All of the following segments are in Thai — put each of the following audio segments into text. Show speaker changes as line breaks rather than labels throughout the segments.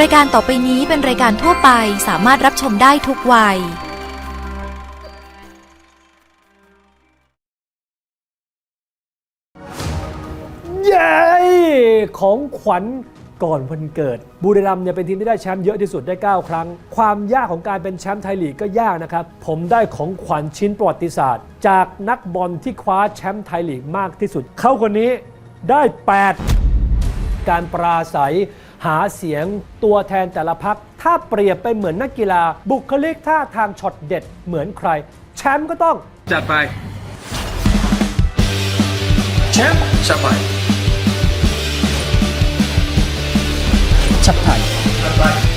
รายการต่อไปนี้เป็นรายการทั่วไปสามารถรับชมได้ทุกวัย
เย้ ของขวัญก่อนวันเกิดบุรีรัมย์เนี่ยเป็นทีมที่ได้แชมป์เยอะที่สุดได้ 9 ครั้ง ความยากของการเป็นแชมป์ไทยลีกก็ยากนะครับ ผมได้ของขวัญชิ้นประวัติศาสตร์ จากนักบอลที่คว้าแชมป์ไทยลีกมากที่สุด เขาคนนี้ได้ 8 การปราศัย หาเสียงตัวแทนแต่ละพัก ถ้าเปรียบไปเหมือนนักกีฬา บุคลิกท่าทางช็อตเด็ดเหมือนใคร แชมป์ก็ต้อง
จัดไป แชมป์จัดไป
ชับไทย
จัดไป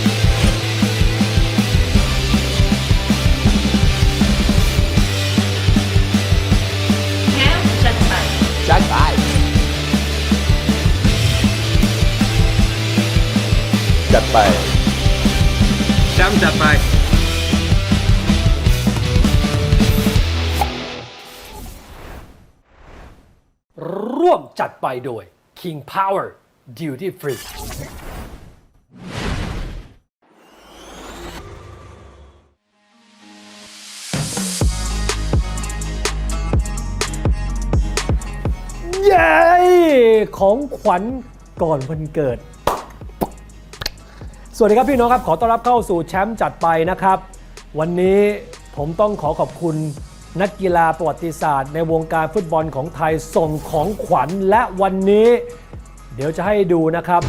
ไป
แชมป์จัดไป
ร่วมจัดไปโดย King Power Duty Free เย้ ของขวัญก่อนวันเกิดส วัสดีครับพี่น้องครับขอต้อนรับเข้าสู่แชมป์จัดไปนะครับ วันนี้ผมต้องขอขอบคุณนักกีฬาประวัติศาสตร์ ในวงการฟุตบอลของไทยส่งของขวัญและวันนี้ เดี๋ยวจะให้ดูนะครับ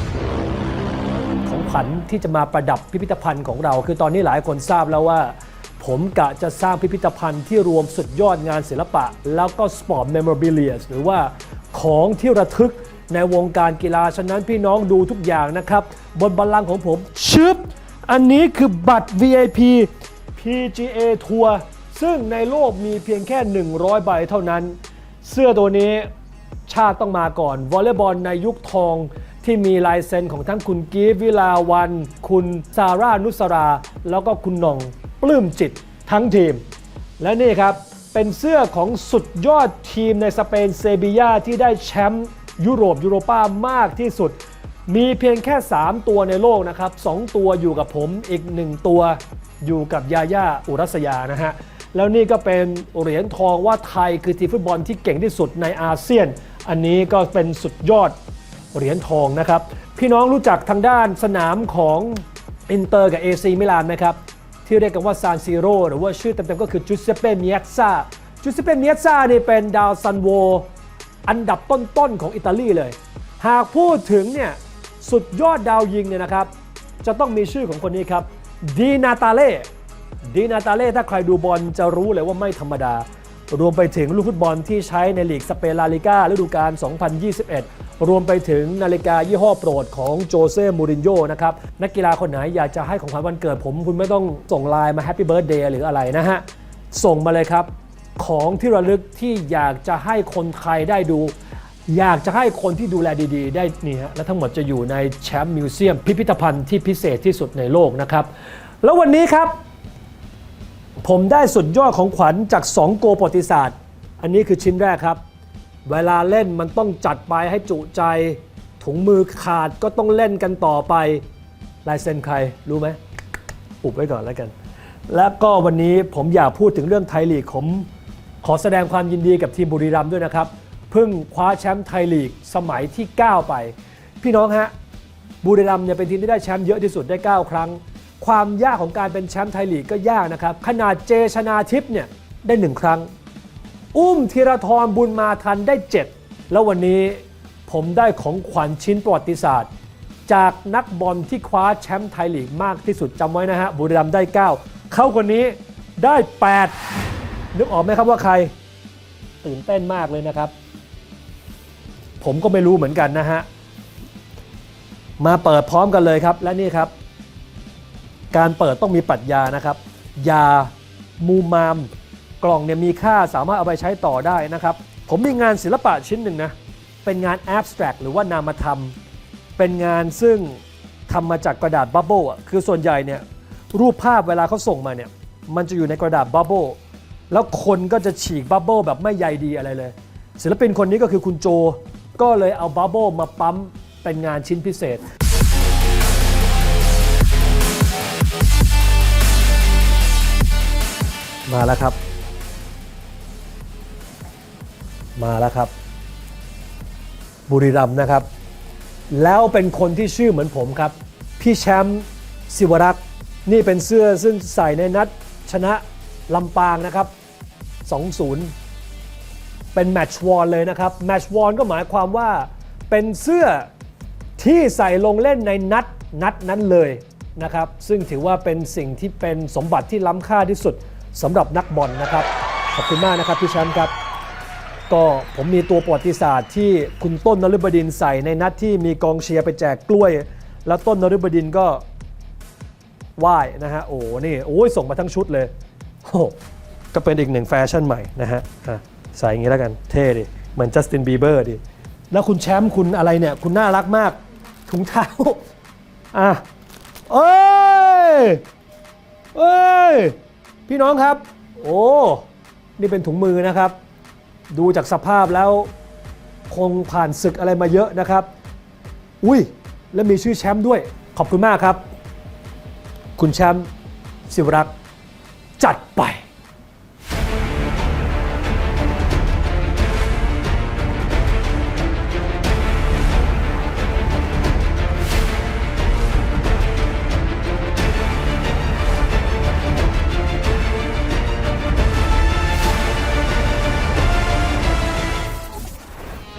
ของขวัญที่จะมาประดับพิพิธภัณฑ์ของเรา คือตอนนี้หลายคนทราบแล้วว่า ผมกะจะสร้างพิพิธภัณฑ์ที่รวมสุดยอดงานศิลปะ แล้วก็สปอร์ตเมมโมร b ิเลียหรือว่าของที่ระทึก ในวงการกีฬา ฉะนั้นพี่น้องดูทุกอย่างนะครับ บนบัลลังก์ของผมชึบอันนี้คือบัตร VIP PGA ทัวร์ซึ่งในโลกมีเพียงแค่ 100 ใบเท่านั้น เสื้อตัวนี้ชาติต้องมาก่อน วอลเลย์บอลในยุคทองที่มีลายเซ็นของทั้งคุณกีฟวิลาวัน คุณซาร่านุสรา แล้วก็คุณหน่องปลื้มจิตทั้งทีม และนี่ครับ เป็นเสื้อของสุดยอดทีมในสเปนเซบียาที่ได้แชมป์ ยุโรปยูโรป้ามากที่สุด มีเพียงแค่ 3 ตัวในโลกนะครับ 2 ตัวอยู่กับผมอีก 1 ตัวอยู่กับยาย่าอุรัสยานะฮะ แล้วนี่ก็เป็นเหรียญทองว่าไทยคือทีมฟุตบอลที่เก่งที่สุดในอาเซียน อันนี้ก็เป็นสุดยอดเหรียญทองนะครับ พี่น้องรู้จักทางด้านสนามของอินเตอร์กับเอซีมิลานไหมครับ ที่เรียกกันว่าซานซิโรหรือว่าชื่อเต็มๆก็คือจูเซเป e เมียซ่าจูเซเป e เมียซ่านี่เป็นดาวซันโว อันดับต้นๆของอิตาลีเลย หากพูดถึงเนี่ยสุดยอดดาวยิงเนี่ยนะครับ จะต้องมีชื่อของคนนี้ครับดีนาตาเล่ดีนาตาเล่ถ้าใครดูบอลจะรู้เลยว่าไม่ธรรมดา รวมไปถึงลูกฟุตบอลที่ใช้ในลีกสเปนลาลิก้าฤดูกาล 2021 รวมไปถึงนาฬิกายี่ห้อโปรดของโจเซ่มูรินโญ่นะครับนักกีฬาคนไหนอยากจะให้ของขวัญวันเกิดผม คุณไม่ต้องส่งไลน์มาแฮปปี้เบิร์ดเดย์หรืออะไรนะฮะ ส่งมาเลยครับ ของที่ระลึกที่อยากจะให้คนไทยได้ดู อยากจะให้คนที่ดูแลดีๆ ได้นี่ฮะและทั้งหมดจะอยู่ในแชมป์มิวเซียมพิพิธภัณฑ์ที่พิเศษที่สุดในโลกนะครับ แล้ววันนี้ครับ ผมได้สุดยอดของขวัญจาก2โกประวัติศาสตร์ อันนี้คือชิ้นแรกครับ เวลาเล่นมันต้องจัดไปให้จุใจ ถุงมือขาดก็ต้องเล่นกันต่อไปลายเซ็นใครรู้ไหมอุบไว้ก่อนแล้วกัน แล้วก็วันนี้ผมอยากพูดถึงเรื่องไทยลีกผม ขอแสดงความยินดีกับทีมบุรีรัมย์ด้วยนะครับเพิ่งคว้าแชมป์ไทยลีกสมัยที่ 9 ไป พี่น้องฮะบุรีรัมย์เนี่ยเป็นทีมที่ได้แชมป์เยอะที่สุดได้ 9 ครั้ง ความยากของการเป็นแชมป์ไทยลีกก็ยากนะครับขนาดเจชนาทิพย์เนี่ยได้1ครั้ง อุ้มธีรทรบุญมาทันได้ 7 แล้ววันนี้ผมได้ของขวัญชิ้นประวัติศาสตร์ จากนักบอลที่คว้าแชมป์ไทยลีกมากที่สุดจำไว้นะฮะบุรีรัมย์ได้ 9 เข้าคนนี้ได้ 8 นึกออกไหมครับว่าใครตื่นเต้นมากเลยนะครับ ผมก็ไม่รู้เหมือนกันนะฮะ มาเปิดพร้อมกันเลยครับ และนี่ครับ การเปิดต้องมีปรัชญานะครับ ยามูมาม กล่องเนี่ยมีค่าสามารถเอาไปใช้ต่อได้นะครับ ผมมีงานศิลปะชิ้นหนึ่งนะ เป็นงาน abstract หรือว่านามธรรม เป็นงานซึ่งทำมาจากกระดาษบับเบิลอะคือส่วนใหญ่เนี่ยรูปภาพเวลาเขาส่งมาเนี่ยมันจะอยู่ในกระดาษบับเบิล แล้วคนก็จะฉีกบับเบิ้ลแบบไม่ใยดีอะไรเลย ศิลปินคนนี้ก็คือคุณโจ ก็เลยเอาบับเบิ้ลมาปั๊มเป็นงานชิ้นพิเศษ มาแล้วครับ มาแล้วครับ บุรีรัมย์นะครับ แล้วเป็นคนที่ชื่อเหมือนผมครับ พี่แชมป์สิวรักษ์นี่เป็นเสื้อซึ่งใส่ในนัดชนะลำปางนะครับ 2-0 เป็นแมตช์วอนเลยนะครับแมตช์วอนก็หมายความว่าเป็นเสื้อที่ใส่ลงเล่นในนัดนัดนั้นเลยนะครับ ซึ่งถือว่าเป็นสิ่งที่เป็นสมบัติที่ล้ำค่าที่สุดสำหรับนักบอลนะครับ ขอบคุณมากนะครับพี่แชมป์ครับ ก็ผมมีตัวประวัติศาสตร์ที่คุณต้นนฤบดินใส่ในนัดที่มีกองเชียร์ไปแจกกล้วย แล้วต้นนฤบดินก็ไหว้นะฮะโอ้นี่โอ้ยส่งมาทั้งชุดเลยโอ้ ก็เป็นอีกหนึ่งแฟชั่นใหม่นะฮะอะใส่อย่างนี้แล้วกันเท่ดิเหมือนจัสตินบีเบอร์ดิแล้วคุณแชมป์คุณอะไรเนี่ย คุณน่ารักมากถุงเท้าอะเอ้ยเอ้ยพี่น้องครับ โอ้นี่เป็นถุงมือนะครับ ดูจากสภาพแล้วคงผ่านศึกอะไรมาเยอะนะครับ อุ้ยแล้วมีชื่อแชมป์ด้วยขอบคุณมากครับ คุณแชมป์สิวรักษ์จัดไป